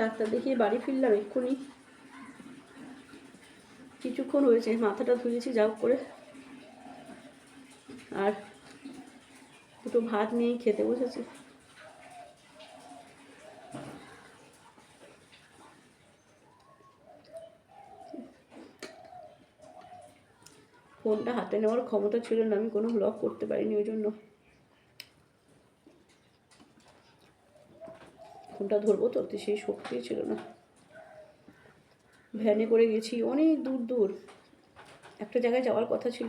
Doctor দেখিয়ে বাড়ি ফিরলাম এক্ষুনি। কিছুক্ষণ হয়েছে, মাথাটা ধুয়েছি, যা হোক করে। আর দুটো ভাত নিয়ে খেতে বসেছি। ফোনটা হাতে নেওয়ার ক্ষমতা ছিল না, আমি কোনো ব্লগ করতে পারিনি ওই জন্য। ফোনটা ধরবো তো তো সেই শক্তি ছিল না। ভ্যানে করে গেছি, অনেক দূর দূর। একটা জায়গায় যাওয়ার কথা ছিল,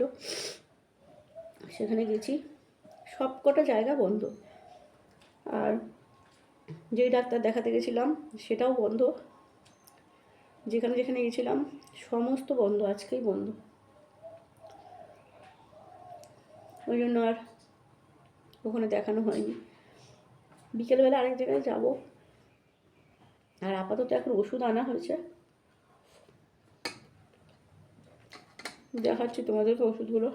সেখানে গেছি। সব কটা জায়গা বন্ধ। আর যেই ডাক্তার দেখাতে গেছিলাম, সেটাও বন্ধ। যেখানে যেখানে গেছিলাম, সমস্ত বন্ধ, আজকেই বন্ধ। ওই জন্য আর ওখানে দেখানো হয়নি। বিকেলবেলা আরেক জায়গায় যাব। আর আপাতত এখন ওষুধ আনা হয়েছে। দেখাচ্ছি তোমাদেরকে ওষুধগুলো।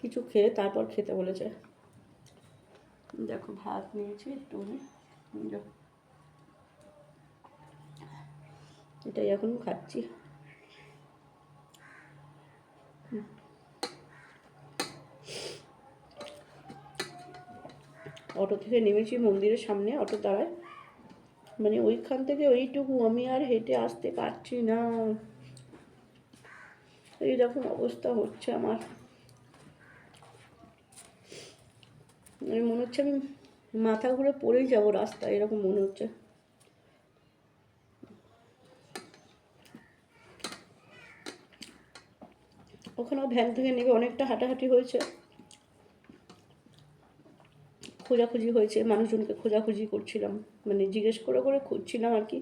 কিছু খেয়ে তারপর খেতে বলেছে। দেখো ভাত নিয়েছি একটু এটাই এখন খাচ্ছি। অটো থেকে নেমেছি মন্দিরের সামনে, অটো দাঁড়ায়। মানে ওইখান থেকে ওইটুকু আমি আর হেঁটে আসতে পারছি না। এইরকম অবস্থা হচ্ছে আমার। মানে মনে হচ্ছে আমি মাথা ঘুরে পড়েই যাব রাস্তা এরকম মনে হচ্ছে। ওখানেও ভ্যান থেকে নেবে অনেকটা হাঁটাহাঁটি হয়েছে। খোঁজাখুঁজি হয়েছে, মানুষজনকে খোঁজাখুঁজি করছিলাম। মানে জিজ্ঞেস করে করে খুঁজছিলাম আর কি।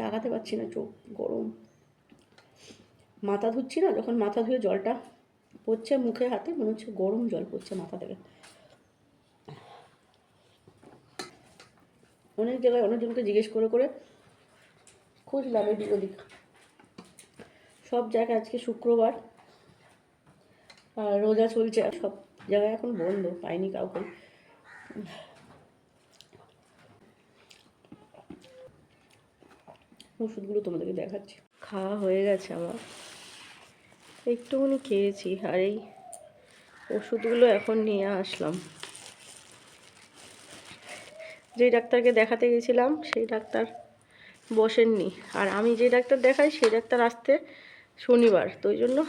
তাকাতে পারছি না, চোখ গরম। মাথা ধুচ্ছি না, যখন মাথা ধুয়ে জলটা পড়ছে মুখে, হাতে, মনে হচ্ছে গরম জল পড়ছে মাথা থেকে। অনেক জায়গায় অনেকজনকে জিজ্ঞেস করে করে খুঁজলাম এদিক ওদিক। সব জায়গায় আজকে শুক্রবার, আর রোজা চলছে। সব জায়গায় এখন বন্ধ, পাইনি কাউকে। ওষুধগুলো তোমাদেরকে দেখাচ্ছি। খাওয়া হয়ে গেছে আমার। একটুখানি খেয়েছি আর এই ওষুধগুলো এখন নিয়ে আসলাম। যেই ডাক্তারকে দেখাতে গেছিলাম, সেই ডাক্তার বসেননি। আর আমি যে ডাক্তার দেখাই, সেই ডাক্তার আসতে শনিবার, তো ওই জন্য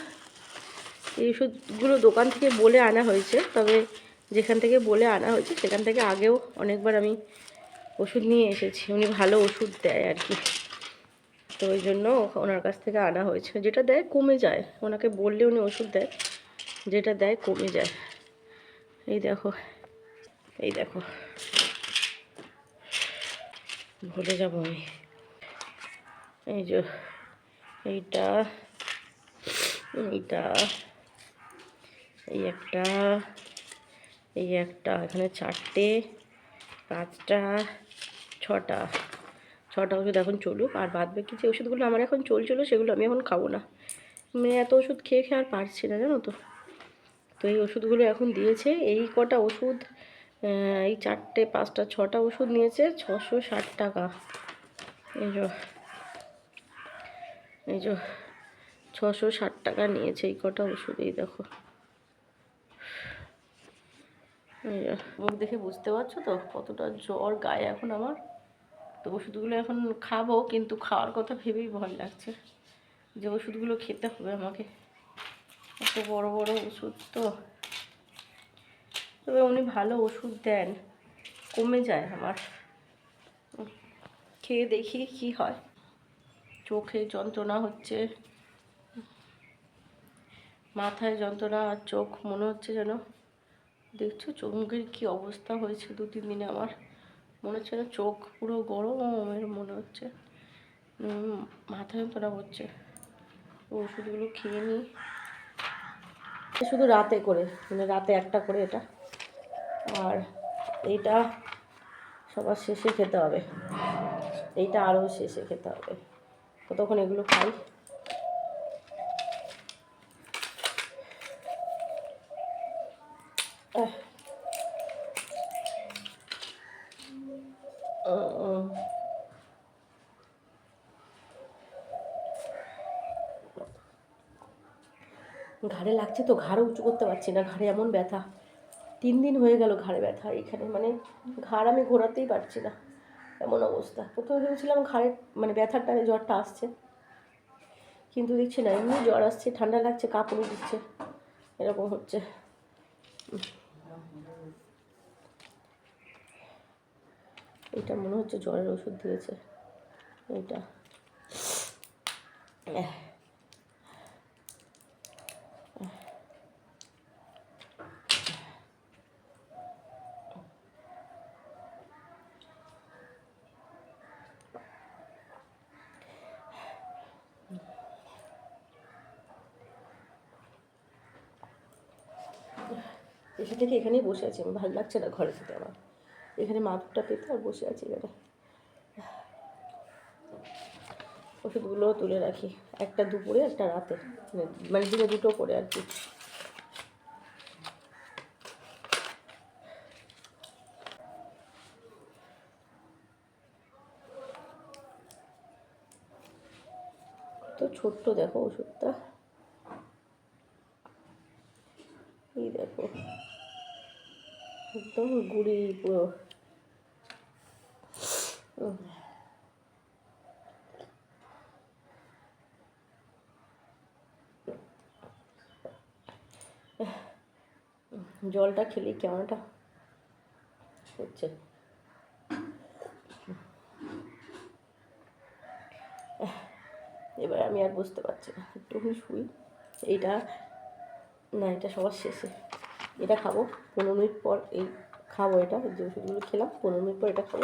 এই ওষুধগুলো দোকান থেকে বলে আনা হয়েছে, তবে যেখান থেকে বলে আনা হয়েছে সেখান থেকে আগেও অনেকবার আমি ওষুধ নিয়ে এসেছি। উনি ভালো ওষুধ দেয় আর কি। তো ওই জন্য ওনার কাছ থেকে আনা হয়েছে। যেটা দেয় কমে যায়। ওনাকে বললে উনি ওষুধ দেয়। যেটা দেয় কমে যায়। এই দেখো এই দেখো। ভুলে যাব আমি। এই যে, এইটা এইটা। এই একটা এই একটা, এখানে চারটে, পাঁচটা, ছটা। ছটা ওষুধ এখন চলুক, আর বাদ বাকি যে ওষুধগুলো আমার এখন চলছিল সেগুলো আমি এখন খাব না। মানে এত ওষুধ খেয়ে খেয়ে আর পারছি না, জানো তো। তো এই ওষুধগুলো এখন দিয়েছে, এই কটা ওষুধ এই চারটে, পাঁচটা, ছটা ওষুধ নিয়েছে, ছশো ষাট টাকা। এই যে এই যে, ছশো ষাট টাকা নিয়েছে এই কটা ওষুধ, এই দেখো। মুখ দেখে বুঝতে পারছ তো? কতটা জ্বর গায়ে এখন আমার। তো ওষুধগুলো এখন খাব, কিন্তু খাওয়ার কথা ভেবেই ভয় লাগছে। যে ওষুধগুলো খেতে হবে আমাকে। এত বড় বড় ওষুধ তো। তবে উনি ভালো ওষুধ দেন। কমে যায় আমার। খেয়ে দেখি কি হয়। চোখে যন্ত্রণা হচ্ছে। মাথায় যন্ত্রণা আর চোখ মনে হচ্ছে যেন দেখছ চোখ মুখের কী অবস্থা হয়েছে দু, তিন দিনে আমার? মনে হচ্ছে না চোখ পুরো গরম এর মনে হচ্ছে। মাথা যন্ত্রণা করছে। ওষুধগুলো খেয়ে নিই। শুধু রাতে করে মানে রাতে একটা করে এটা। আর এইটা সবার শেষে খেতে হবে। এইটা আরও শেষে খেতে হবে। কতক্ষণ এগুলো খাই? ঘাড়ে লাগছে তো ঘাড়ে উঁচু করতে পারছি না, ঘাড়ে এমন ব্যথা। তিন দিন হয়ে গেল ঘাড়ে ব্যথা, এখানে মানে ঘাড় আমি ঘোরাতেই পারছি না, এমন অবস্থা। প্রথমে ভেবেছিলাম ঘাড়ে মানে ব্যথার টানে জ্বরটা আসছে, কিন্তু দেখছি না, এমনি জ্বর আসছে, ঠান্ডা লাগছে, কাঁপুনি দিচ্ছে, এরকম হচ্ছে। এটা মনে হচ্ছে জ্বরের ওষুধ দিয়েছে এটা এসে থেকে এখানেই বসে আছি আমি ভালো লাগছে না ঘরে থেকে আমার। এখানে মাদুরটা পেতে আর বসে আছি এখানে। ওষুধগুলোও তুলে রাখি, একটা দুপুরে, একটা রাতে। মানে- মানে দিনে দুটো করে আর কি। তো ছোট্ট দেখো ওষুধটা। এই দেখো। একদম গুড়ি, পুরো। জলটা খেলেই কেমনটা হচ্ছে? এবার আমি আর বুঝতে পারছি না। একটুখানি শুই। এইটা, না, এটা সবার শেষে। এটা খাব। পনেরো মিনিট পর এই খাব এটা যে ওষুধগুলো খেলাম, পনেরো মিনিট পর এটা খাব।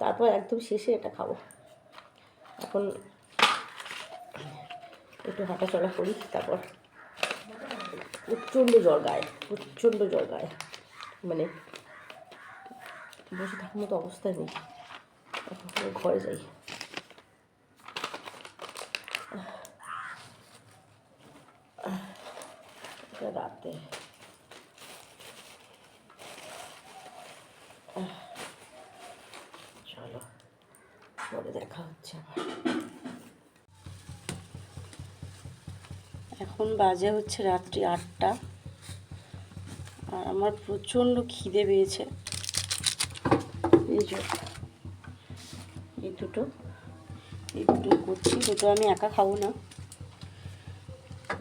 তারপর একদম শেষে এটা খাব। এখন একটু হাঁটাচলা করি, তারপর প্রচণ্ড জ্বর গায়ে, প্রচণ্ড জ্বর গায়ে। মানে বসে থাকার মতো অবস্থা নেই। এখন ঘরে যাই এটা রাতে চলো পরে দেখা হচ্ছে আবার এখন বাজে হচ্ছে রাত্রি আটটা। আর আমার প্রচণ্ড খিদে পেয়েছে। এই এই দুটো। এই দুটো করছি, দুটো আমি একা খাব না।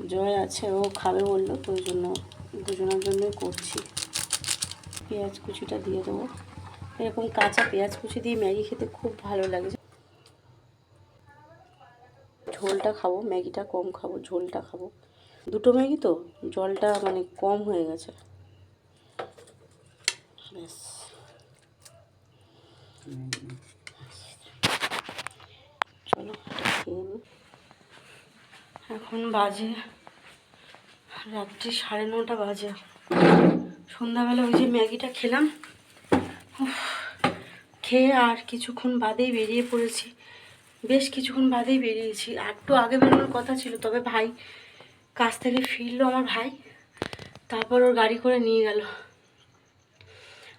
জয় আছে, ও খাবে বলল, তো ওই জন্য দুজনের জন্যই করছি। পেঁয়াজ কুচিটা দিয়ে দেবো। এরকম কাঁচা পেঁয়াজ কুচি দিয়ে ম্যাগি খেতে খুব ভালো লাগে। ঝোলটা খাব, ম্যাগিটা কম খাব, ঝোলটা খাব। দুটো ম্যাগি তো? জলটা মানে কম হয়ে গেছে। ব্যাস। চলো এখন বাজে রাত্রি সাড়ে নটা বাজে। সন্ধ্যাবেলা ওই যে ম্যাগিটা খেলাম খেয়ে আর কিছুক্ষণ বাদেই বেরিয়ে পড়েছি। বেশ কিছুক্ষণ বাদেই বেরিয়েছি। আর একটু আগে বেরোনোর কথা ছিল, তবে ভাই কাজ থেকে ফিরলো আমার ভাই। তারপর ওর গাড়ি করে নিয়ে গেল।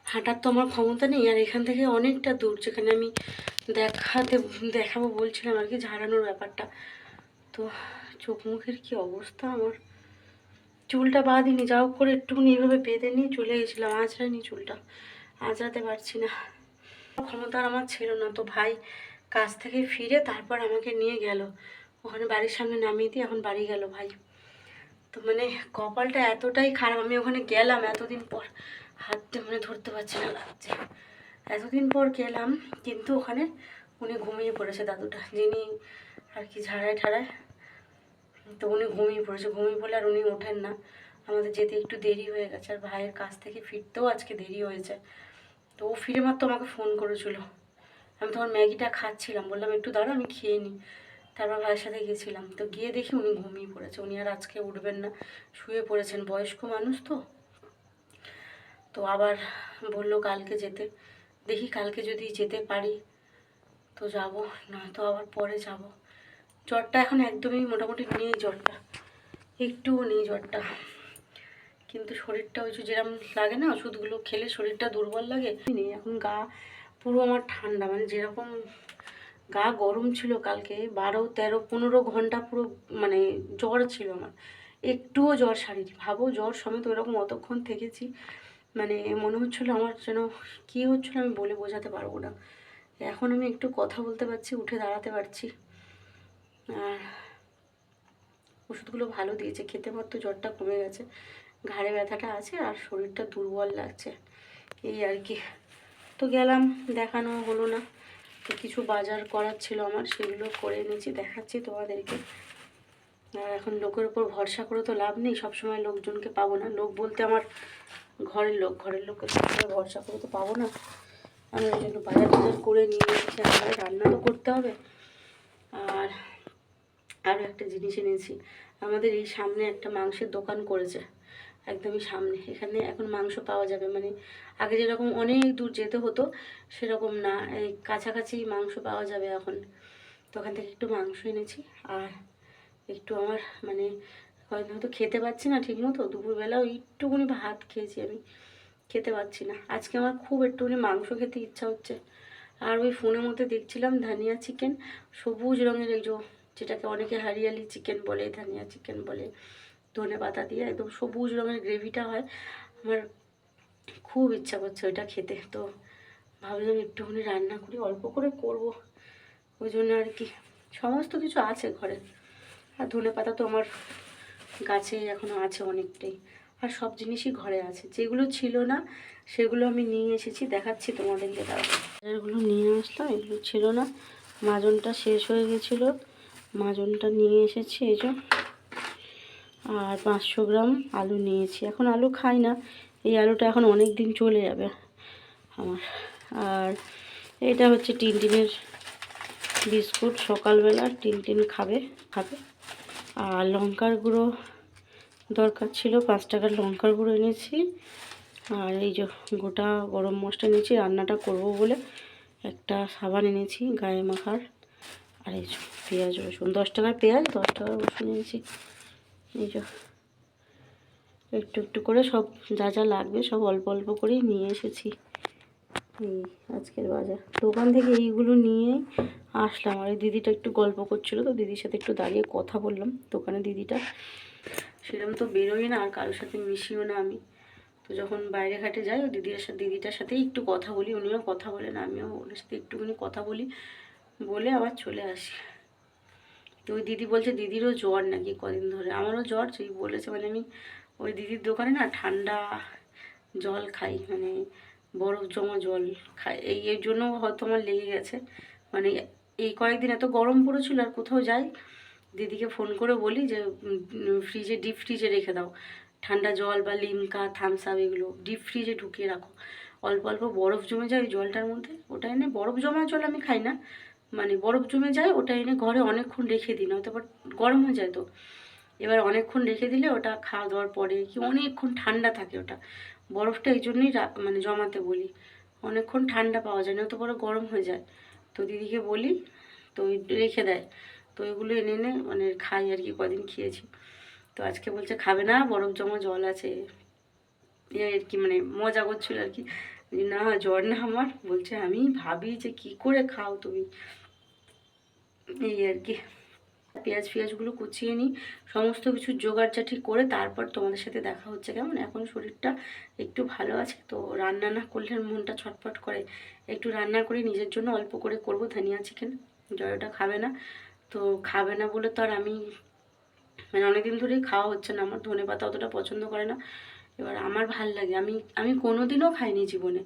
হাঁটার তো আমার ক্ষমতা নেই, আর এখান থেকে অনেকটা দূর, যেখানে আমি দেখাতে, দেখাবো বলছিলাম আর কি, ঝাড়ানোর ব্যাপারটা। তো চোখ মুখের কী অবস্থা আমার? চুলটা বাঁধিনি যাও করে একটুখানি এইভাবে বেঁধে নিয়ে চলে গেছিলাম আঁচড়াইনি চুলটা। আঁচড়াতে পারছি না। ক্ষমতা আমার ছিল না, তো ভাই কাজ থেকে ফিরে তারপর আমাকে নিয়ে গেল। ওখানে বাড়ির সামনে নামিয়ে দিয়ে এখন বাড়ি গেল ভাই। তো মানে কপালটা এতটাই খারাপ, আমি ওখানে গেলাম এতদিন পর, হাতটা মানে ধরতে পারছি না লাগছে। এতদিন পর গেলাম, কিন্তু ওখানে উনি ঘুমিয়ে পড়েছে দাদুটা, যিনি আর কি ঝাড়ায় ঠাড়ায়। তো উনি ঘুমিয়ে পড়েছে, ঘুমিয়ে পড়লে আর উনি ওঠেন না। আমাদের যেতে একটু দেরি হয়ে গেছে, আর ভাইয়ের কাছ থেকে ফিরতেও আজকে দেরি হয়েছে। তো ও ফিরে মাত্র আমাকে ফোন করেছিল। আমি তখন ম্যাগিটা খাচ্ছিলাম, বললাম, একটু দাঁড়া আমি খেয়ে নিই। তারপর ভাইয়ের সাথে গেছিলাম। তো গিয়ে দেখি উনি ঘুমিয়ে পড়েছে। উনি আর আজকে উঠবেন না। শুয়ে পড়েছেন। বয়স্ক মানুষ তো। তো আবার বলল কালকে যেতে। দেখি কালকে যদি যেতে পারি তো যাব, নয়তো আবার পরে যাব। জ্বরটা এখন একদমই মোটামুটি নেই জ্বরটা। একটুও নেই জ্বরটা। কিন্তু শরীরটা ওই যেরকম লাগে না ওষুধগুলো খেলে শরীরটা দুর্বল লাগে, নেই। এখন গা পুরো আমার ঠান্ডা। মানে যেরকম গা গরম ছিল কালকে, বারো, তেরো, পনেরো ঘণ্টা পুরো মানে জ্বর ছিল আমার। একটুও জ্বর সারিনি, ভাবো জ্বর সমেত ওরকম অতক্ষণ থেকেছি। মানে মনে হচ্ছিল আমার যেন কী হচ্ছিল আমি বলে বোঝাতে পারব না। এখন আমি একটু কথা বলতে পারছি, উঠে দাঁড়াতে পারছি। আর ওষুধগুলো ভালো দিয়েছে, খেতে পারতো জ্বরটা কমে গেছে। ঘাড়ে ব্যথাটা আছে আর শরীরটা দুর্বল লাগছে। এই আর কি। তো গেলাম, দেখানো হলো না। তো কিছু বাজার করার ছিল আমার, সেগুলো করে এনেছি, দেখাচ্ছি তোমাদেরকে। আর এখন লোকের উপর ভরসা করে তো লাভ নেই, সবসময় লোকজনকে পাবো না। লোক বলতে আমার ঘরের লোক, ঘরের লোককে সবসময় ভরসা করে তো পাবো না। আমি ওই জন্য বাজার টাজার করে নিয়ে এসেছি আমার রান্না তো করতে হবে। আর আরও একটা জিনিস এনেছি। আমাদের এই সামনে একটা মাংসের দোকান করেছে। একদমই সামনে। এখানে এখন মাংস পাওয়া যাবে। মানে আগে যেরকম অনেক দূর যেতে হতো, সেরকম না। এই কাছাকাছি মাংস পাওয়া যাবে এখন। তো ওখান থেকে একটু মাংস এনেছি। আর একটু আমার মানে হয়তো হয়তো খেতে পাচ্ছি না ঠিক মতো। দুপুরবেলা ওই একটুখানি ভাত খেয়েছি আমি। খেতে পাচ্ছি না। আজকে আমার খুব একটুখানি মাংস খেতে ইচ্ছা হচ্ছে। আর ওই ফোনের মধ্যে দেখছিলাম ধানিয়া চিকেন। সবুজ রঙের এই যেটাকে অনেকে হারিয়ালি চিকেন বলে, ধানিয়া চিকেন বলে। ধনে পাতা দিয়ে একদম সবুজ রঙের গ্রেভিটা হয়। আমার খুব ইচ্ছা করছে ওইটা খেতে। তো ভাবলাম একটুখানি রান্না করি, অল্প করে করব। ওই জন্য আর কি। সমস্ত কিছু আছে ঘরে। আর ধনে পাতা তো আমার গাছে এখনও আছে অনেকটাই। আর সব জিনিসই ঘরে আছে। যেগুলো ছিল না, সেগুলো আমি নিয়ে এসেছি, দেখাচ্ছি তোমাদেরকে এগুলো নিয়ে আসলাম এগুলো ছিল না। মাজনটা শেষ হয়ে গেছিল। মাজনটা নিয়ে এসেছি, এই যে। আর পাঁচশো গ্রাম আলু নিয়েছি। এখন আলু খাই না, এই আলুটা এখন অনেক দিন চলে যাবে আমার। আর এটা হচ্ছে টিনটিনের বিস্কুট, সকালবেলা টিনটিন খাবে খাবে। আর লঙ্কার গুঁড়ো দরকার ছিল, পাঁচ টাকার লঙ্কার গুঁড়ো এনেছি। আর এই যে গোটা গরম মশলা নিয়েছি রান্নাটা করব বলে একটা সাবান এনেছি, গায়ে মাখার। আর এই পেঁয়াজ রসুন, দশ টাকার পেঁয়াজ, দশ টাকার রসুন এনেছি। এই একটু একটু করে সব যা যা লাগবে সব অল্প অল্প করেই নিয়ে এসেছি। এই আজকের বাজার। দোকান থেকে এইগুলো নিয়ে আসলাম। আর এই দিদিটা একটু গল্প করছিল তো দিদির সাথে একটু দাঁড়িয়ে কথা বললাম দোকানে দিদিটা। সেরকম তো বেরোই না আর কারোর সাথে মিশিও না আমি। তো যখন বাইরে ঘাটে যাই, ও দিদির সাথে দিদিটার সাথেই একটু কথা বলি, উনিও কথা বলেন আমিও ওনার সাথে একটুখানি কথা বলি, বলে আবার চলে আসি। তো ওই দিদি বলছে, দিদিরও জ্বর নাকি কদিন ধরে? আমারও জ্বর, সেই বলেছে মানে আমি ওই দিদির দোকানে না ঠান্ডা জল খাই মানে বরফ জমা জল খাই। এই, এর জন্য হয়তো আমার লেগে গেছে। মানে এই কয়েকদিন এত গরম পড়েছিল, আর কোথাও যাই, দিদিকে ফোন করে বলি যে ফ্রিজে, ডিপ ফ্রিজে রেখে দাও। ঠান্ডা জল বা লিমকা, থামস আপ, এগুলো ডিপ ফ্রিজে ঢুকিয়ে রাখো। অল্প অল্প বরফ জমে যায় ওই জলটার মধ্যে। ওটা এনে বরফ জমা জল আমি খাই না মানে বরফ জমে যায়, ওটা এনে ঘরে অনেকক্ষণ রেখে দিই নয়তো আবার গরম হয়ে যায় তো। এবার অনেকক্ষণ রেখে দিলে ওটা খাওয়া দাওয়ার পরে কি অনেকক্ষণ ঠান্ডা থাকে ওটা। বরফটা এই জন্যই মানে জমাতে বলি। অনেকক্ষণ ঠান্ডা পাওয়া যায় না তো পরে গরম হয়ে যায়। তো দিদিকে বলি, তো রেখে দেয়। তো এগুলো এনে এনে মানে খাই আর কি, কদিন খেয়েছি। তো আজকে বলছে খাবে না, বরফ জমা জল আছে। আর কি মানে মজা করছিল আর কি। না, জ্বর না আমার। বলছে, আমি ভাবি যে কি করে খাও তুমি? এই আর কি। পেঁয়াজ ফেঁয়াজগুলো কুচিয়ে নিই, সমস্ত কিছু জোগাড় জাটি করে তারপর তোমাদের সাথে দেখা হচ্ছে কেমন? এখন শরীরটা একটু ভালো আছে তো রান্না না করলে মনটা ছটফট করে। একটু রান্না করে, নিজের জন্য অল্প করে করব, ধনিয়া চিকেন। জয়টা খাবে না, তো খাবে না বলে তো আর আমি মানে অনেকদিন ধরেই খাওয়া হচ্ছে না, আমার ধনে পাতা অতটা পছন্দ করে না। এবার আমার ভালো লাগে, আমি আমি কোনোদিনও খাইনি জীবনে।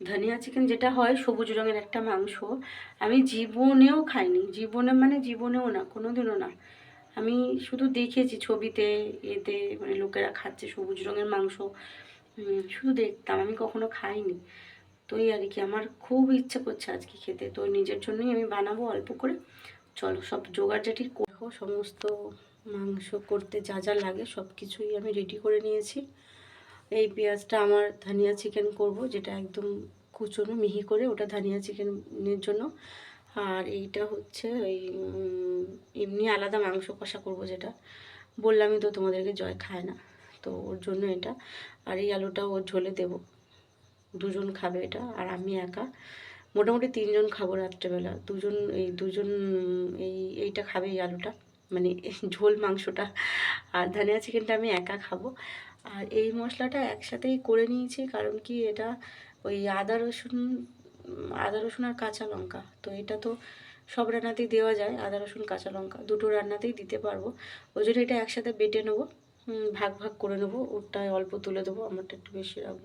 ধনিয়া চিকেন যেটা হয় সবুজ রঙের একটা মাংস, আমি জীবনেও খাইনি। জীবনে মানে জীবনেও না, কোনোদিনও না। আমি শুধু দেখেছি ছবিতে, এতে মানে লোকেরা খাচ্ছে সবুজ রঙের মাংস। শুধু দেখতাম, আমি কখনো খাইনি। তো এই আর কি, আমার খুব ইচ্ছে করছে আজকে খেতে। তো নিজের জন্যই আমি বানাবো অল্প করে। চলো, সব জোগাড় জাটি দেখো, সমস্ত মাংস করতে যা যা লাগে সব কিছুই আমি রেডি করে নিয়েছি। এই পেঁয়াজটা আমার ধনিয়া চিকেন করব, যেটা একদম কুচনো মিহি করে, ওটা ধনিয়া চিকেনের জন্য। আর এইটা হচ্ছে ওই এমনি আলাদা মাংস কষা করব যেটা। বললামই তো তোমাদেরকে জয় খায় না, তো ওর জন্য এটা। আর এই আলুটা ওর ঝোলে দেবো, দুজন খাবে এটা, আর আমি একা। মোটামুটি তিনজন খাব রাত্রেবেলা, দুজন, এই দুজন, এই, এইটা খাবে এই আলুটা মানে ঝোল মাংসটা। আর ধনিয়া চিকেনটা আমি একা খাব। আর এই মশলাটা একসাথেই করে নিয়েছি, কারণ কি এটা ওই আদা রসুন আদা রসুন আর কাঁচা লঙ্কা। তো এটা তো সব রান্নাতেই দেওয়া যায়, আদা রসুন, কাঁচা লঙ্কা, দুটো রান্নাতেই দিতে পারব। ওই জন্য এটা একসাথে বেটে নেব ভাগ ভাগ করে নেব, ওরটায় অল্প তুলে দেবো, আমারটা একটু বেশি রাখব।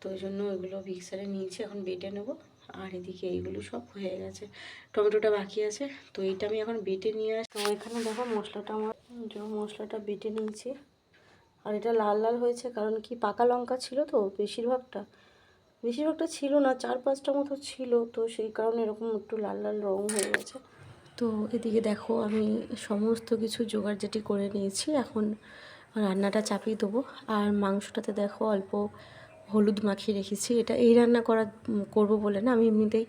তো ওই জন্য ওইগুলো মিক্সারে নিয়েছি, এখন বেটে নেব। আর এদিকে এইগুলো সব হয়ে গেছে, টমেটোটা বাকি আছে, তো এইটা আমি এখন বেটে নিয়ে আস তো এখানে দেখো মশলাটা আমার মশলাটা বেটে নিয়েছি আর এটা লাল লাল হয়েছে, কারণ কি পাকা লঙ্কা ছিল তো বেশিরভাগটা। বেশিরভাগটা ছিল না, চার পাঁচটা মতো ছিল, তো সেই কারণে এরকম একটু লাল লাল রং হয়ে গেছে। তো এদিকে দেখো, আমি সমস্ত কিছু জোগাড় যেটি করে নিয়েছি, এখন রান্নাটা চাপিয়ে দেবো। আর মাংসটাতে দেখো, অল্প হলুদ মাখিয়ে রেখেছি। এটা এই রান্না করা করব বলে না, আমি এমনিতেই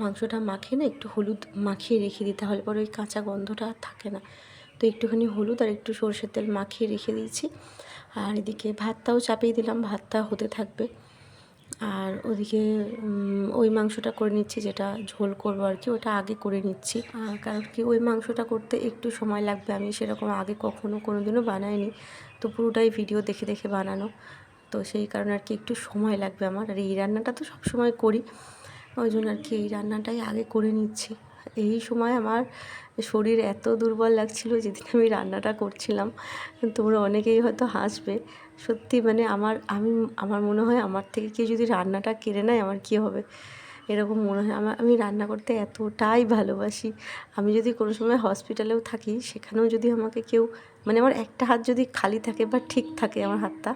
মাংসটা মাখিয়ে না, একটু হলুদ মাখিয়ে রেখে দিই, তাহলে পরে ওই কাঁচা গন্ধটা আর থাকে না। তো একটুখানি হলুদ আর একটু সরষের তেল মাখিয়ে রেখে দিয়েছি। আর এদিকে ভাতটাও চাপিয়ে দিলাম, ভাতটা হতে থাকবে। আর ওদিকে ওই মাংসটা করে নিচ্ছি যেটা ঝোল করব আর কি, ওটা আগে করে নিচ্ছি। কারণ কি, ওই মাংসটা করতে একটু সময় লাগবে, আমি সেরকম আগে কখনো কোনো দিনও বানাইনি। তো পুরোটাই ভিডিও দেখে দেখে বানানো। তো সেই কারণে আর কি একটু সময় লাগবে আমার। আর এই রান্নাটা তো সব সময় করি। ওই জন্য আর কি এই রান্নাটাই আগে করে নিচ্ছি। এই সময় আমার শরীর এত দুর্বল লাগছিল যেদিন আমি রান্নাটা করছিলাম, তোমরা অনেকেই হয়তো হাসবে। সত্যি মানে আমার, আমি, আমার মনে হয় আমার থেকে কেউ যদি রান্নাটা কেড়ে নেয় আমার কী হবে? এরকম মনে হয়। আমার আমি রান্না করতে এতটাই ভালোবাসি। আমি যদি কোনো সময় হসপিটালেও থাকি, সেখানেও যদি আমাকে কেউ মানে আমার একটা হাত যদি খালি থাকে বা ঠিক থাকে আমার হাতটা,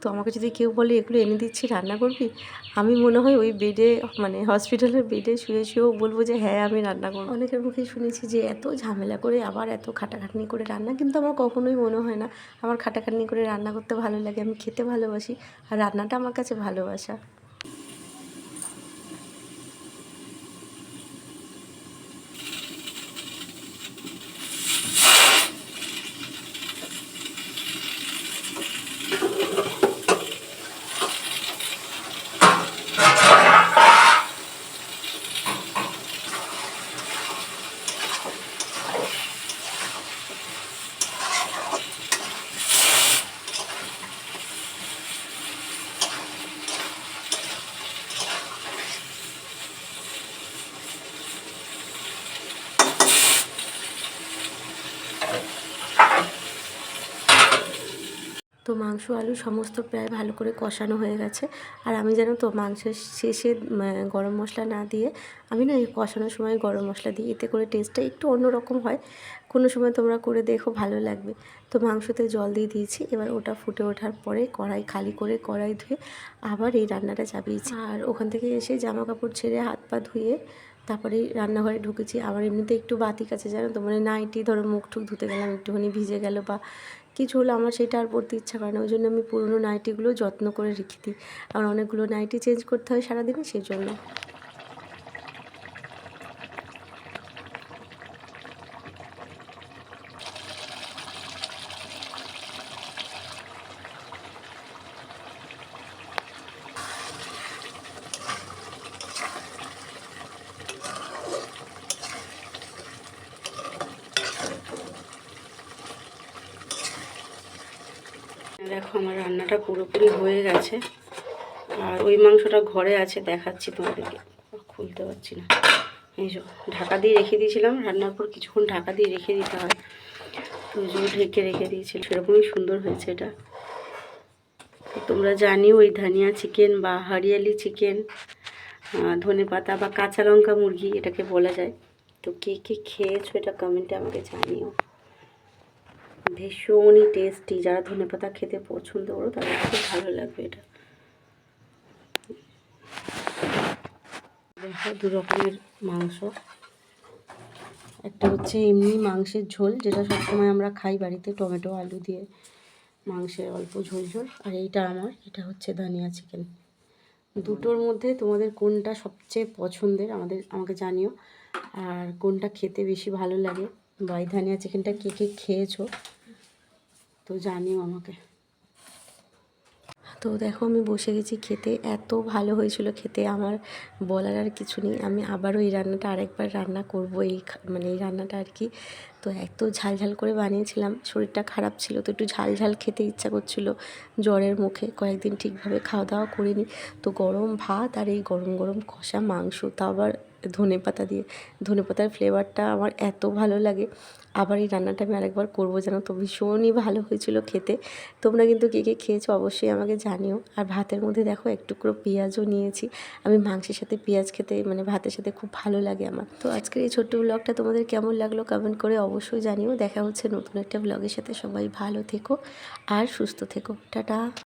তো আমাকে যদি কেউ বলে, এগুলো এনে দিচ্ছি, রান্না করবি? আমি মনে হয় ওই বেডে মানে হসপিটালের বেডে শুয়ে শুয়েও বলব যে হ্যাঁ আমি রান্না করব। অনেকের মুখে শুনেছি যে, এত ঝামেলা করে আবার এত খাটাখাটনি করে রান্না? কিন্তু আমার কখনোই মনে হয় না। আমার খাটাখাটনি করে রান্না করতে ভালো লাগে, আমি খেতে ভালোবাসি। আর রান্নাটা আমার কাছে ভালোবাসা। মাংস, আলু সমস্ত প্রায় ভালো করে কষানো হয়ে গেছে। আর আমি জানো তো মাংসের শেষে গরম মশলা না দিয়ে, আমি না এই কষানোর সময় গরম মশলা দিই। এতে করে টেস্টটা একটু অন্যরকম হয়। কোনো সময় তোমরা করে দেখো, ভালো লাগবে। তো মাংসতে জল দিয়ে দিয়েছি, এবার ওটা ফুটে ওঠার পরে কড়াই খালি করে কড়াই ধুয়ে আবার এই রান্নাটা চাপিয়েছি। আর ওখান থেকে এসে জামা কাপড় ছেড়ে হাত পা ধুয়ে তারপরে রান্নাঘরে ঢুকেছি। আমার এমনিতে একটু বাতি কাছে জানো তো মানে নাইটি ধরো মুখ টুক ধুতে গেলাম, একটুখানি ভিজে গেল বা কিছু হলো আমার সেটা আর পরতে ইচ্ছা করে না। ওই জন্য আমি পুরনো নাইটিগুলো যত্ন করে রেখে দিই। আমার অনেকগুলো নাইটি চেঞ্জ করতে হয় সারাদিনে সেই জন্য দেখো, আমার রান্নাটা পুরোপুরি হয়ে গেছে। আর ওই মাংসটা ঘরে আছে, দেখাচ্ছি তোমাদেরকে। খুলতে পারছি না। এই ঢাকা দিয়ে রেখে দিয়েছিলাম, রান্নার পর কিছুক্ষণ ঢাকা দিয়ে রেখে দিতে হয়। তো জন্য ঢেকে রেখে দিয়েছিল সেরকমই সুন্দর হয়েছে এটা। তোমরা জানিও, ওই ধানিয়া চিকেন বা হরিয়ালি চিকেন ধনে পাতা বা কাঁচা লঙ্কা মুরগি, এটাকে বলা যায়। তো কে কে খেয়েছো এটা কমেন্টে আমাকে জানিও। ভীষণই টেস্টি যারা ধনেপাতা খেতে পছন্দ করো, তাদের খুব ভালো লাগবে এটা। দেখো দু রকমের মাংস। একটা হচ্ছে এমনি মাংসের ঝোল, যেটা সবসময় আমরা খাই বাড়িতে, টমেটো, আলু দিয়ে মাংসের অল্প ঝোল ঝোল। আর এইটা আমার, এটা হচ্ছে ধনিয়া চিকেন। দুটোর মধ্যে তোমাদের কোনটা সবচেয়ে পছন্দের, আমাদের, আমাকে জানিও। আর কোনটা খেতে বেশি ভালো লাগে? বা এই ধনিয়া চিকেনটা কে কে খেয়েছো? তো জানিও আমাকে। তো দেখো, আমি বসে গেছি খেতে। এত ভালো হয়েছিল খেতে, আমার বলার আর কিছু নেই। আমি আবারও এই রান্নাটা আরেকবার রান্না করব, এই মানে এই রান্নাটা আর কি। তো এত ঝাল ঝাল করে বানিয়েছিলাম, শরীরটা খারাপ ছিল, তো একটু ঝাল ঝাল খেতে ইচ্ছা করছিল জ্বরের মুখে। কয়েকদিন ঠিকভাবে খাওয়া দাওয়া করিনি। তো গরম ভাত আর এই গরম গরম কষা মাংস, তা আবার ধনে পাতা দিয়ে। ধনে পাতার ফ্লেভারটা আমার এত ভালো লাগে। আবার এই রান্নাটা আমি আরেকবার করব যেন তো? ভীষণই ভালো হয়েছিল খেতে। তোমরা কিন্তু কে কে খেয়েছো অবশ্যই আমাকে জানিও। আর ভাতের মধ্যে দেখো এক টুকরো পেঁয়াজও নিয়েছি। আমি মাংসের সাথে পেঁয়াজ খেতে মানে ভাতের সাথে খুব ভালো লাগে আমার। তো আজকের এই ছোট্ট ব্লগটা তোমাদের কেমন লাগল কমেন্ট করে অবশ্যই জানিও। দেখা হচ্ছে নতুন একটা ব্লগের সাথে। সবাই ভালো থেকো আর সুস্থ থেকো। টাটা!